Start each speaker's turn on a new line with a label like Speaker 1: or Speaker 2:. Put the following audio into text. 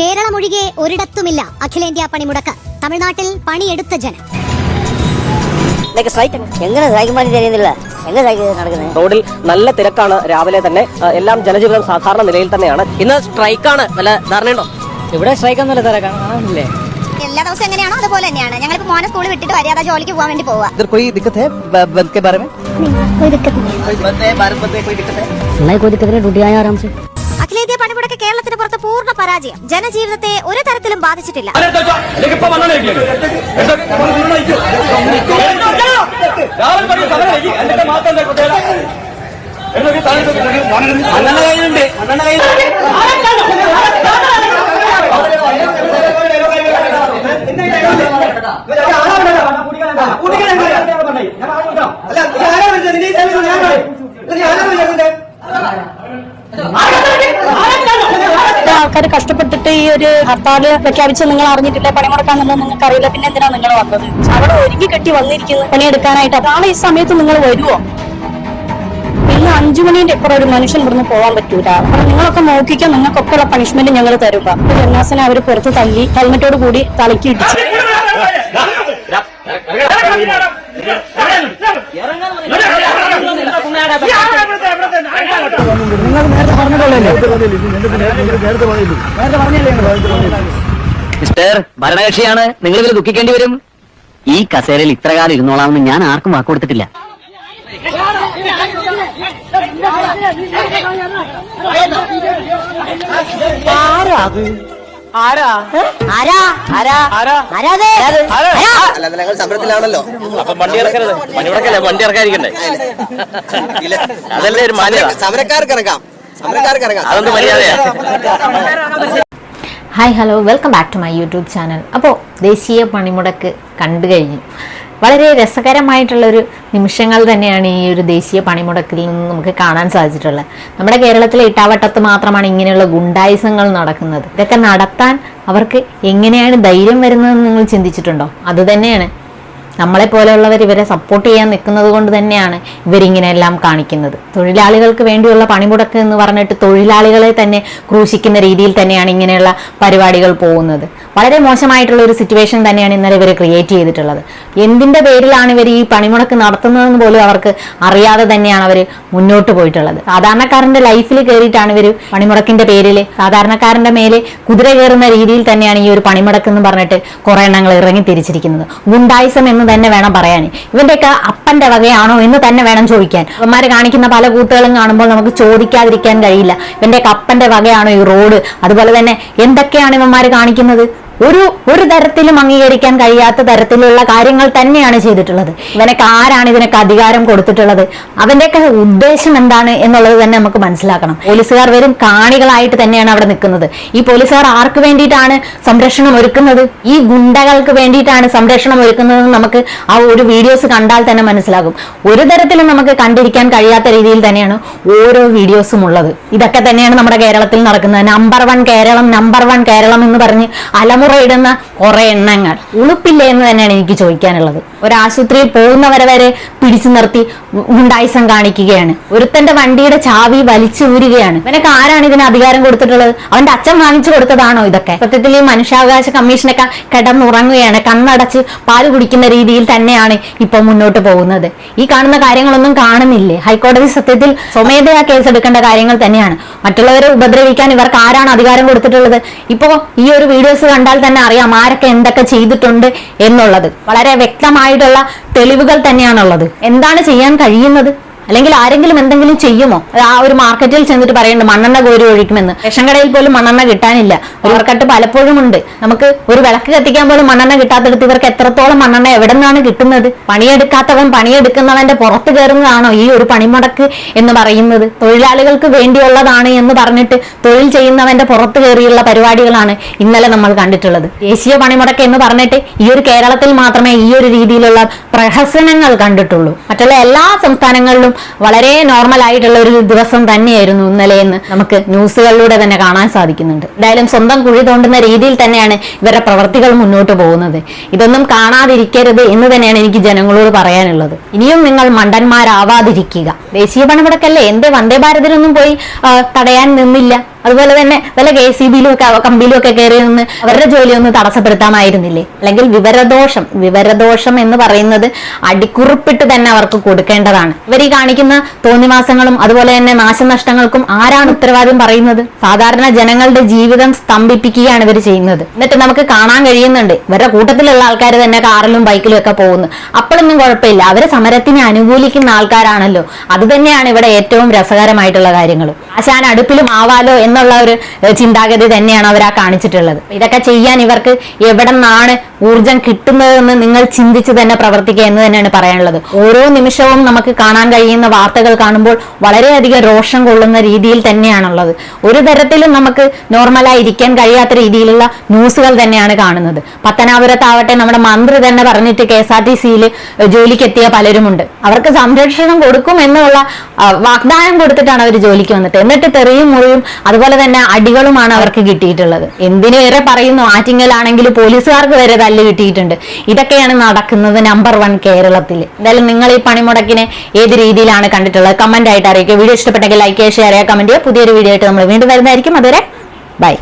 Speaker 1: കേരളമൊഴികെ ഒരിടത്തുമില്ല അഖിലേന്ത്യാ പണിമുടക്ക് തമിഴ്നാട്ടിൽ പണിയെടുത്ത ജനം
Speaker 2: ഇതൊക്കെ സ്ട്രൈക്ക് എങ്ങനെ സ്ട്രൈക്ക് മാറ്റി അറിയുന്നില്ല എങ്ങനെ സ്ട്രൈക്ക് നടക്കുന്നത്
Speaker 3: റോഡിൽ നല്ല തിരക്കാണ് രാവിലെ തന്നെ ആ, എല്ലാം ജനജീവിതം സാധാരണ നിലയിൽ തന്നെയാണ് ഇന്ന് സ്ട്രൈക്കാണ് വല്ല ധാരണയുണ്ടോ
Speaker 2: ഇവിടെ സ്ട്രൈക്ക് ഒന്നുമില്ല സാറേ കാണാനില്ലേ
Speaker 4: എല്ലാ ദിവസവും എങ്ങനെയാണോ അതുപോലെ തന്നെയാണ് ഞങ്ങളിപ്പോ മോനെ സ്കൂളിൽ വിട്ടിട്ട് വരിയാതെ ജോലിക്ക് പോകാൻ വേണ്ടി പോവാ
Speaker 5: इधर कोई दिक्कत है ब- बंद के बारे में
Speaker 2: कोई बंद है भारत बंद है कोई दिक्कत है नहीं कोई दिक्कत नहीं ड्यूटी आए आराम से
Speaker 1: അഖിലേന്ത്യാ പണിമുടക്ക് കേരളത്തിന് പുറത്ത് പൂർണ പരാജയം. ജനജീവിതത്തെ ഒരു തരത്തിലും ബാധിച്ചിട്ടില്ല.
Speaker 6: ആൾക്കാർ കഷ്ടപ്പെട്ടിട്ട് ഈ ഒരു ഹർത്താൽ പ്രഖ്യാപിച്ച് നിങ്ങൾ അറിഞ്ഞിട്ടില്ല? പണിമുടക്കാന്നുള്ളത് നിങ്ങൾക്ക് അറിയില്ല. പിന്നെ എന്തിനാ നിങ്ങൾ വന്നത്? അവിടെ ഒരുങ്ങി കെട്ടി വന്നിരിക്കുന്നത് പണിയെടുക്കാനായിട്ട് അതാണ് ഈ സമയത്ത് നിങ്ങൾ വരുമോ ഇന്ന് അഞ്ചു മണിന്റെ ഇപ്പുറം ഒരു മനുഷ്യൻ ഇവിടുന്ന് പോകാൻ പറ്റൂല. അപ്പൊ നിങ്ങളൊക്കെ നോക്കിക്കാൻ നിങ്ങൾക്കൊക്കെ ഉള്ള പണിഷ്മെന്റ് ഞങ്ങൾ തരുക. ജന്മാസനെ അവർ പുറത്ത് തല്ലി ഹെൽമെറ്റോട് കൂടി തലക്കി ഇടിച്ചു
Speaker 2: മിസ്റ്റർ ഭരണകക്ഷിയാണ്. നിങ്ങൾ ഇതിൽ ദുഃഖിക്കേണ്ടി വരും. ഈ കസേരയിൽ ഇത്ര കാലം ഇരുന്നോളാമെന്ന് ഞാൻ ആർക്കും വാക്ക് കൊടുത്തിട്ടില്ല.
Speaker 5: അല്ലാതെ ഞങ്ങൾ സമരത്തിലാണല്ലോ
Speaker 3: അപ്പൊ വണ്ടി ഇറക്കരുത്. പണിമുടക്കല്ലേ വണ്ടി ഇറക്കാതിരിക്കണ്ടേ? അതല്ലേ ഒരു മാന്യത?
Speaker 5: സമരക്കാർക്ക് ഇറങ്ങാം. സമരക്കാർക്ക് ഇറങ്ങാം.
Speaker 3: അതൊന്നും മര്യാദയാ?
Speaker 7: Hi hello. Welcome back to my YouTube channel. അപ്പോൾ ദേശീയ പണിമുടക്ക് കണ്ടു കഴിഞ്ഞു. വളരെ രസകരമായിട്ടുള്ളൊരു നിമിഷങ്ങൾ തന്നെയാണ് ഈ ഒരു ദേശീയ പണിമുടക്കിൽ നിന്ന് നമുക്ക് കാണാൻ സാധിച്ചിട്ടുള്ളത്. നമ്മുടെ കേരളത്തിലെ ഇട്ടാവട്ടത്ത് മാത്രമാണ് ഇങ്ങനെയുള്ള ഗുണ്ടായുസങ്ങൾ നടക്കുന്നത്. ഇതൊക്കെ നടത്താൻ അവർക്ക് എങ്ങനെയാണ് ധൈര്യം വരുന്നതെന്ന് നിങ്ങൾ ചിന്തിച്ചിട്ടുണ്ടോ? അതുതന്നെയാണ് നമ്മളെ പോലെയുള്ളവർ ഇവരെ സപ്പോർട്ട് ചെയ്യാൻ നിൽക്കുന്നത് കൊണ്ട് തന്നെയാണ് ഇവരിങ്ങനെയെല്ലാം കാണിക്കുന്നത്. തൊഴിലാളികൾക്ക് വേണ്ടിയുള്ള പണിമുടക്ക് എന്ന് പറഞ്ഞിട്ട് തൊഴിലാളികളെ തന്നെ ക്രൂശിക്കുന്ന രീതിയിൽ തന്നെയാണ് ഇങ്ങനെയുള്ള പരിപാടികൾ പോകുന്നത്. വളരെ മോശമായിട്ടുള്ള ഒരു സിറ്റുവേഷൻ തന്നെയാണ് ഇന്നലെ ഇവർ ക്രിയേറ്റ് ചെയ്തിട്ടുള്ളത്. എന്തിന്റെ പേരിലാണ് ഇവർ ഈ പണിമുടക്ക് നടത്തുന്നതെന്ന് പോലും അവർക്ക് അറിയാതെ തന്നെയാണ് അവർ മുന്നോട്ട് പോയിട്ടുള്ളത്. സാധാരണക്കാരന്റെ ലൈഫിൽ കയറിയിട്ടാണ് ഇവർ പണിമുടക്കിന്റെ പേരിൽ സാധാരണക്കാരന്റെ മേലെ കുതിര കയറുന്ന രീതിയിൽ തന്നെയാണ് ഈ ഒരു പണിമുടക്ക് എന്ന് പറഞ്ഞിട്ട് കുറേ എണ്ണങ്ങൾ ഇറങ്ങി തിരിച്ചിരിക്കുന്നത്. ഗുണ്ടായിസം എന്ന് തന്നെ വേണം പറയാൻ ഇവന്റെയൊക്കെ അപ്പന്റെ വകയാണോ എന്ന് തന്നെ വേണം ചോദിക്കാൻ. ഇവന്മാര് കാണിക്കുന്ന പല കൂട്ടുകളും കാണുമ്പോൾ നമുക്ക് ചോദിക്കാതിരിക്കാൻ കഴിയില്ല. ഇവന്റെയൊക്കെ അപ്പന്റെ വകയാണോ ഈ റോഡ്? അതുപോലെ തന്നെ എന്തൊക്കെയാണ് ഇവന്മാര് കാണിക്കുന്നത്? ഒരു ഒരു തരത്തിലും അംഗീകരിക്കാൻ കഴിയാത്ത തരത്തിലുള്ള കാര്യങ്ങൾ തന്നെയാണ് ചെയ്തിട്ടുള്ളത്. ഇവനൊക്കെ ആരാണ് ഇതിനൊക്കെ അധികാരം കൊടുത്തിട്ടുള്ളത്? അവന്റെയൊക്കെ ഉദ്ദേശം എന്താണ് എന്നുള്ളത് തന്നെ നമുക്ക് മനസ്സിലാക്കണം. പോലീസുകാർ വെറും കാണികളായിട്ട് തന്നെയാണ് അവിടെ നിൽക്കുന്നത്. ഈ പോലീസുകാർ ആർക്ക് വേണ്ടിയിട്ടാണ് സംരക്ഷണം ഒരുക്കുന്നത്? ഈ ഗുണ്ടകൾക്ക് വേണ്ടിയിട്ടാണ് സംരക്ഷണം ഒരുക്കുന്നത് നമുക്ക് ആ ഒരു വീഡിയോസ് കണ്ടാൽ തന്നെ മനസ്സിലാകും. ഒരു തരത്തിലും നമുക്ക് കണ്ടിരിക്കാൻ കഴിയാത്ത രീതിയിൽ തന്നെയാണ് ഓരോ വീഡിയോസും ഉള്ളത്. ഇതൊക്കെ തന്നെയാണ് നമ്മുടെ കേരളത്തിൽ നടക്കുന്നത്. Number one Keralam number one Keralam എന്ന് പറഞ്ഞ് അലമുറയിടുന്ന കുറെ എണ്ണങ്ങൾ. ഉളുപ്പില്ലേ എന്ന് തന്നെയാണ് എനിക്ക് ചോദിക്കാനുള്ളത്. ഒരു ആശുപത്രിയിൽ പോകുന്നവരെ വരെ പിടിച്ചു നിർത്തി ഗുണ്ടായിസം കാണിക്കുകയാണ്. ഒരുത്തന്റെ വണ്ടിയുടെ ചാവി വലിച്ചു ഊരുകയാണ്. ഇവനൊക്കെ ആരാണ് ഇതിന് അധികാരം കൊടുത്തിട്ടുള്ളത്? അവന്റെ അച്ഛൻ വാങ്ങിച്ചു കൊടുത്തതാണോ ഇതൊക്കെ? സത്യത്തിൽ ഈ മനുഷ്യാവകാശ കമ്മീഷനൊക്കെ കിടന്നുറങ്ങുകയാണ്. കണ്ണടച്ച് പാൽ കുടിക്കുന്ന രീതിയിൽ തന്നെയാണ് ഇപ്പൊ മുന്നോട്ട് പോകുന്നത്. ഈ കാണുന്ന കാര്യങ്ങളൊന്നും കാണുന്നില്ലേ? ഹൈക്കോടതി സത്യത്തിൽ സ്വമേധയാ കേസ് എടുക്കേണ്ട കാര്യങ്ങൾ തന്നെയാണ്. മറ്റുള്ളവരെ ഉപദ്രവിക്കാൻ ഇവർക്ക് ആരാണ് അധികാരം കൊടുത്തിട്ടുള്ളത്? ഇപ്പോ ഈ ഒരു വീഡിയോസ് കണ്ടാൽ തന്നെ അറിയാം ആരൊക്കെ എന്തൊക്കെ ചെയ്തിട്ടുണ്ട് എന്നുള്ളത്. വളരെ വ്യക്തമായിട്ടുള്ള തെളിവുകൾ തന്നെയാണുള്ളത്. എന്താണ് ചെയ്യാൻ കഴിയുന്നത്? അല്ലെങ്കിൽ ആരെങ്കിലും എന്തെങ്കിലും ചെയ്യുമോ? ആ ഒരു മാർക്കറ്റിൽ ചെന്നിട്ട് പറയുന്നുണ്ട് മണ്ണെണ്ണ കോരി ഒഴിക്കുമെന്ന്. റേഷൻ കടയിൽ പോലും മണ്ണെണ്ണ കിട്ടാനില്ല. ഓർക്കട്ട് പലപ്പോഴും ഉണ്ട്. നമുക്ക് ഒരു വിളക്ക് കത്തിക്കാൻ പോലും മണ്ണെണ്ണ കിട്ടാത്തടുത്ത് ഇവർക്ക് എത്രത്തോളം മണ്ണെണ്ണ എവിടെ നിന്നാണ് കിട്ടുന്നത്? പണിയെടുക്കാത്തവൻ പണിയെടുക്കുന്നവന്റെ പുറത്ത് കയറുന്നതാണോ ഈ ഒരു പണിമുടക്ക് എന്ന് പറയുന്നത്? തൊഴിലാളികൾക്ക് വേണ്ടിയുള്ളതാണ് എന്ന് പറഞ്ഞിട്ട് തൊഴിൽ ചെയ്യുന്നവന്റെ പുറത്ത് കയറിയുള്ള പരിപാടികളാണ് ഇന്നലെ നമ്മൾ കണ്ടിട്ടുള്ളത്. ദേശീയ പണിമുടക്ക് എന്ന് പറഞ്ഞിട്ട് ഈ ഒരു കേരളത്തിൽ മാത്രമേ ഈ ഒരു രീതിയിലുള്ള പ്രഹസനങ്ങൾ കണ്ടിട്ടുള്ളൂ. മറ്റുള്ള എല്ലാ സംസ്ഥാനങ്ങളിലും വളരെ നോർമൽ ആയിട്ടുള്ള ഒരു ദിവസം തന്നെയായിരുന്നു ഇന്നലെ എന്ന് നമുക്ക് ന്യൂസുകളിലൂടെ തന്നെ കാണാൻ സാധിക്കുന്നുണ്ട്. എന്തായാലും സ്വന്തം കുഴി തോണ്ടുന്ന രീതിയിൽ തന്നെയാണ് ഇവരുടെ പ്രവർത്തികൾ മുന്നോട്ട് പോകുന്നത്. ഇതൊന്നും കാണാതിരിക്കരുത് എന്ന് തന്നെയാണ് എനിക്ക് ജനങ്ങളോട് പറയാനുള്ളത്. ഇനിയും നിങ്ങൾ മണ്ടന്മാരാവാതിരിക്കുക. ദേശീയ പണിമുടക്കല്ലേ? എന്തേ വന്ദേ ഭാരതിനൊന്നും പോയി തടയാൻ നിന്നില്ല. അതുപോലെ തന്നെ വല്ല കെ സി ബിയിലും ഒക്കെ കമ്പിയിലും ഒക്കെ കയറി നിന്ന് അവരുടെ ജോലി ഒന്ന് തടസ്സപ്പെടുത്താമായിരുന്നില്ലേ? അല്ലെങ്കിൽ വിവരദോഷം വിവരദോഷം എന്ന് പറയുന്നത് അടിക്കുറിപ്പിട്ട് തന്നെ അവർക്ക് കൊടുക്കേണ്ടതാണ്. ഇവർ ഈ കാണിക്കുന്ന തോന്നിവാസങ്ങളും അതുപോലെ തന്നെ നാശനഷ്ടങ്ങൾക്കും ആരാണ് ഉത്തരവാദിയം പറയുന്നത്? സാധാരണ ജനങ്ങളുടെ ജീവിതം സ്തംഭിപ്പിക്കുകയാണ് ഇവർ ചെയ്യുന്നത്. എന്നിട്ട് നമുക്ക് കാണാൻ കഴിയുന്നുണ്ട് ഇവരുടെ കൂട്ടത്തിലുള്ള ആൾക്കാർ തന്നെ കാറിലും ബൈക്കിലും ഒക്കെ പോകുന്നു. അപ്പോഴൊന്നും കുഴപ്പമില്ല. അവരെ സമരത്തിനെ അനുകൂലിക്കുന്ന ആൾക്കാരാണല്ലോ. അത് തന്നെയാണ് ഇവിടെ ഏറ്റവും രസകരമായിട്ടുള്ള കാര്യങ്ങൾ ആശാൻ അടുപ്പിലും ആവാലോ എന്നുള്ള ഒരു ചിന്താഗതി തന്നെയാണ് അവർ ആ കാണിച്ചിട്ടുള്ളത്. ഇതൊക്കെ ചെയ്യാൻ ഇവർക്ക് എവിടെ നിന്നാണ് ഊർജം കിട്ടുന്നതെന്ന് നിങ്ങൾ ചിന്തിച്ച് തന്നെ പ്രവർത്തിക്കുക എന്ന് തന്നെയാണ് പറയാനുള്ളത്. ഓരോ നിമിഷവും നമുക്ക് കാണാൻ കഴിയുന്ന വാർത്തകൾ കാണുമ്പോൾ വളരെയധികം രോഷം കൊള്ളുന്ന രീതിയിൽ തന്നെയാണുള്ളത്. ഒരു തരത്തിലും നമുക്ക് നോർമലായി ഇരിക്കാൻ കഴിയാത്ത രീതിയിലുള്ള ന്യൂസുകൾ തന്നെയാണ് കാണുന്നത്. പത്തനാപുരത്താവട്ടെ നമ്മുടെ മന്ത്രി തന്നെ പറഞ്ഞിട്ട് കെ എസ് ആർ ടി സിയിൽ ജോലിക്ക് എത്തിയ പലരുമുണ്ട്. അവർക്ക് സംരക്ഷണം കൊടുക്കും എന്നുള്ള വാഗ്ദാനം കൊടുത്തിട്ടാണ് അവർ ജോലിക്ക് വന്നിട്ട്. എന്നിട്ട് തെറിയും മുറിയും അതുപോലെ തന്നെ അടികളുമാണ് അവർക്ക് കിട്ടിയിട്ടുള്ളത്. എന്തിനേറെ പറയുന്നു? ആറ്റിങ്ങലാണെങ്കിൽ പോലീസുകാർക്ക് വരെ തല്ല് കിട്ടിയിട്ടുണ്ട്. ഇതൊക്കെയാണ് നടക്കുന്നത് നമ്പർ വൺ കേരളത്തിൽ. എന്തായാലും നിങ്ങൾ ഈ പണിമുടക്കിനെ ഏത് രീതിയിലാണ് കണ്ടിട്ടുള്ളത്? കമന്റ് ആയിട്ട് അറിയിക്കുക. വീഡിയോ ഇഷ്ടപ്പെട്ടെങ്കിൽ ലൈക്ക് ചെയ്യുക ഷെയർ ചെയ്യുക കമന്റ് ചെയ്യുക. പുതിയൊരു വീഡിയോ ആയിട്ട് നമ്മൾ വീണ്ടും വരുന്നതായിരിക്കും. അതുവരെ ബൈ